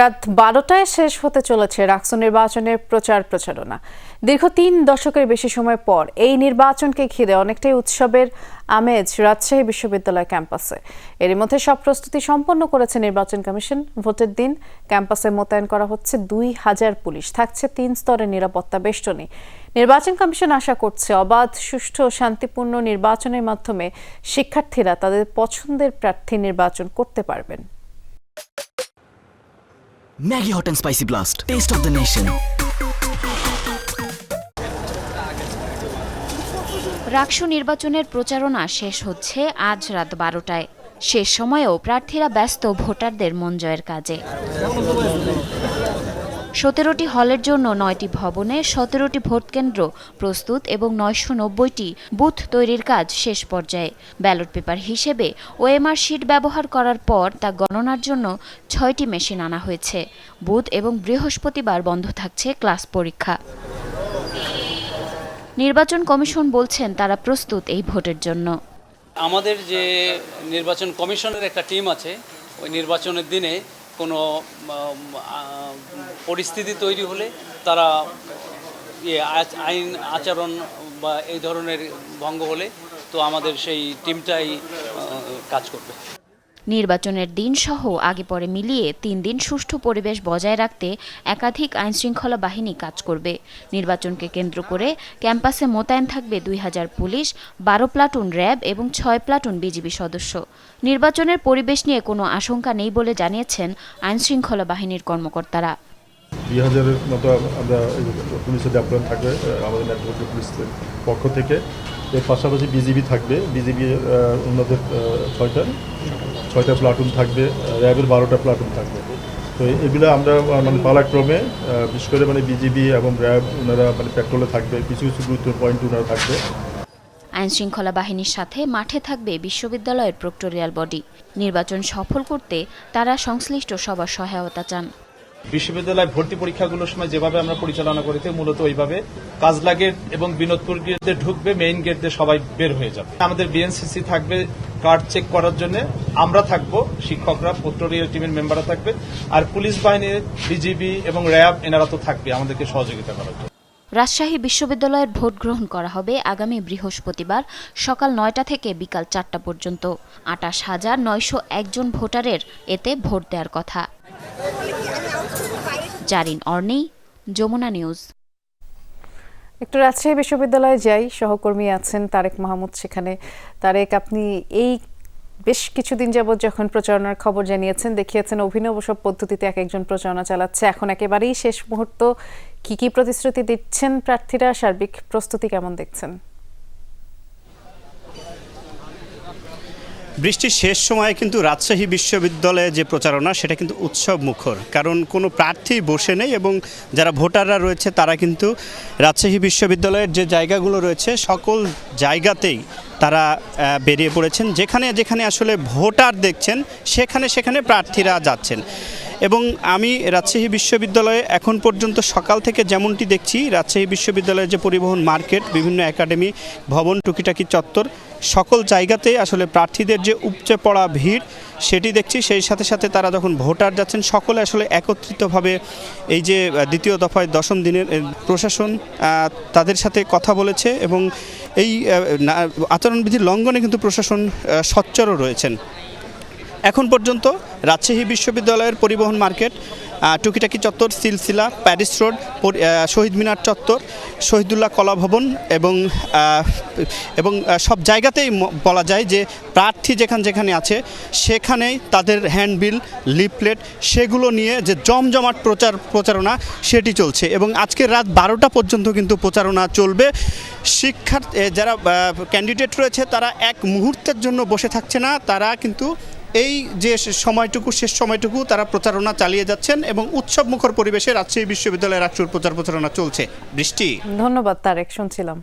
রাত বারোটায় শেষ হতে চলেছে রাকসু নির্বাচনের প্রচার প্রচারণা। দীর্ঘ তিন দশকের বেশি সময় পর এই নির্বাচনকে ঘিরে অনেকটাই উৎসবের আমেজ রাজশাহী বিশ্ববিদ্যালয় ক্যাম্পাসে। এরই মধ্যে সব প্রস্তুতি সম্পন্ন করেছে নির্বাচন কমিশন। ভোটের দিন ক্যাম্পাসে মোতায়েন করা হচ্ছে দুই হাজার পুলিশ। থাকছে তিন স্তরের নিরাপত্তা বেষ্টনী। নির্বাচন কমিশন আশা করছে অবাধ, সুষ্ঠু শান্তিপূর্ণ নির্বাচনের মাধ্যমে শিক্ষার্থীরা তাদের পছন্দের প্রার্থী নির্বাচন করতে পারবেন। Maggie Hot and Spicy Blast. Taste of the nation. RUCSU নির্বাচনের প্রচারণা শেষ হচ্ছে আজ রাত বারোটায় শেষ সময়েও প্রার্থীরা ব্যস্ত ভোটারদের মন জয়ের কাজে সতেরোটি হলের জন্য নয়টি ভবনে সতেরোটি ভোটকেন্দ্র প্রস্তুত এবং নয়শো নব্বইটি বুথ তৈরির কাজ শেষ পর্যায়ে। ব্যালট পেপার হিসেবে ওএমআর শিট ব্যবহার করার পর তা গণনার জন্য ছয়টি মেশিন আনা হয়েছে। বুধ এবং বৃহস্পতিবার বন্ধ থাকছে ক্লাস পরীক্ষা। নির্বাচন কমিশন বলছেন তারা প্রস্তুত এই ভোটের জন্য। আমাদের যে নির্বাচন কমিশনের একটা টিম আছে, ওই নির্বাচনের দিনে কোনো পরিস্থিতি তৈরি হলে তারা ইয়ে আইন আচরণ বা এই ধরনের ভঙ্গ হলে তো আমাদের সেই টিমটাই কাজ করবে। নির্বাচনের দিন সহ আগে পরে মিলিয়ে তিন দিন সুষ্ঠু পরিবেশ বজায় রাখতে একাধিক আইনশৃঙ্খলা বাহিনী কাজ করবে। নির্বাচনকে কেন্দ্র করে ক্যাম্পাসে মোতায়েন থাকবে দুই হাজার পুলিশ, বারো প্লাটুন র্যাব এবং ছয় প্লাটুন বিজিবি সদস্য। নির্বাচনের পরিবেশ নিয়ে কোনো আশঙ্কা নেই বলে জানিয়েছেন আইনশৃঙ্খলা বাহিনীর কর্মকর্তারা। দুই হাজারের মতো আমরা পুলিশের থাকবে আমাদের পুলিশের পক্ষ থেকে। এর পাশাপাশি বিজিবি থাকবে। বিজিবি ওনাদের ছয়টা ছয়টা প্লাটুন থাকবে র্যাবের বারোটা প্লাটুন থাকবে। তো এগুলো আমরা মানে পালাক্রমে বিশেষ করে মানে বিজিবি এবং র্যাব ওনারা মানে পেট্রোলে থাকবে, কিছু কিছু গুরুত্ব পয়েন্ট ওনারা থাকবে। আইনশৃঙ্খলা বাহিনীর সাথে মাঠে থাকবে বিশ্ববিদ্যালয়ের প্রক্টোরিয়াল বডি। নির্বাচন সফল করতে তারা সংশ্লিষ্ট সবার সহায়তা চান। বিশ্ববিদ্যালয় ভর্তি পরীক্ষাগুলোর সময় যেভাবে আমরা পরিচালনা করেছি, মূলত ওইভাবে কাজলা গেট এবং বিনোদপুর গেট ঢুকবে মেইন গেট দিয়ে সবাই বের হয়ে যাবে। আমাদের বিএনসিসি থাকবে কার্ড চেক করার জন্য। আমরা থাকব, শিক্ষকরা পোস্টোরিয়াল টিমের মেম্বাররা থাকবে। আর পুলিশ বাহিনীর বিজিবি এবং র্যাব, এনারা তো থাকবে আমাদেরকে সহযোগিতা করার জন্য। রাজশাহী বিশ্ববিদ্যালয়ের ভোট গ্রহণ করা হবে আগামী বৃহস্পতিবার সকাল নয়টা থেকে বিকাল চারটা পর্যন্ত। আটাশ হাজার নয়শো একজন ভোটারের এতে ভোট দেওয়ার কথা। জারিন অর্নি, যমুনা নিউজ। একটু রাজশাহী বিশ্ববিদ্যালয়ে যাই, সহকর্মী আছেন তারেক মাহমুদ সেখানে। তারেক, আপনি এই বেশ কিছুদিন যাবৎ যখন প্রচারণার খবর জানিয়েছেন, দেখিয়েছেন অভিনব সব পদ্ধতিতে এক একজন প্রচারণা চালাচ্ছে। এখন একেবারেই শেষ মুহূর্ত, কি কি প্রতিশ্রুতি দিচ্ছেন প্রার্থীরা? সার্বিক প্রস্তুতি কেমন দেখছেন? বৃষ্টির শেষ সময়ে কিন্তু রাজশাহী বিশ্ববিদ্যালয়ে যে প্রচারণা, সেটা কিন্তু উৎসব মুখর। কারণ কোনো প্রার্থী বসে নেই এবং যারা ভোটাররা রয়েছে, তারা কিন্তু রাজশাহী বিশ্ববিদ্যালয়ের যে জায়গাগুলো রয়েছে, সকল জায়গাতেই তারা বেরিয়ে পড়েছেন। যেখানে যেখানে আসলে ভোটার দেখছেন, সেখানে সেখানে প্রার্থীরা যাচ্ছেন। এবং আমি রাজশাহী বিশ্ববিদ্যালয়ে এখন পর্যন্ত সকাল থেকে যেমনটি দেখছি, রাজশাহী বিশ্ববিদ্যালয়ের যে পরিবহন মার্কেট, বিভিন্ন একাডেমি, ভবন, টুকিটাকি চত্বর, সকল জায়গাতেই আসলে প্রার্থীদের যে উপচে পড়া ভিড়, সেটি দেখছি। সেই সাথে সাথে তারা যখন ভোটার যাচ্ছেন, সকলে আসলে একত্রিতভাবে এই যে দ্বিতীয় দফায় দশম দিনের প্রশাসন তাদের সাথে কথা বলেছে এবং এই আচরণবিধি লঙ্ঘনে কিন্তু প্রশাসন সোচ্চারও রয়েছেন। এখন পর্যন্ত রাজশাহী বিশ্ববিদ্যালয়ের পরিবহন মার্কেট টুকিটাকি চত্বর, সিলসিলা, প্যারিস রোড শহীদ মিনার চত্বর, শহীদুল্লাহ কলা ভবন এবং এবং সব জায়গাতেই বলা যায় যে প্রার্থী যেখানে যেখানে আছে, সেখানেই তাদের হ্যান্ডবিল, লিফলেট সেগুলো নিয়ে যে জমজমাট প্রচার, প্রচারণা সেটি চলছে এবং আজকে রাত বারোটা পর্যন্ত কিন্তু প্রচারণা চলবে। শিক্ষার যারা ক্যান্ডিডেট রয়েছে তারা এক মুহূর্তের জন্য বসে থাকছে না, তারা কিন্তু এই যে সময়টুকু, শেষ সময়টুকু তারা প্রচারণা চালিয়ে যাচ্ছেন এবং উৎসব মুখর পরিবেশে রাজশাহী বিশ্ববিদ্যালয়ের রাষ্ট্রীয় প্রচার প্রচারণা চলছে। বৃষ্টি। ধন্যবাদ, তারেক, শুনছিলাম।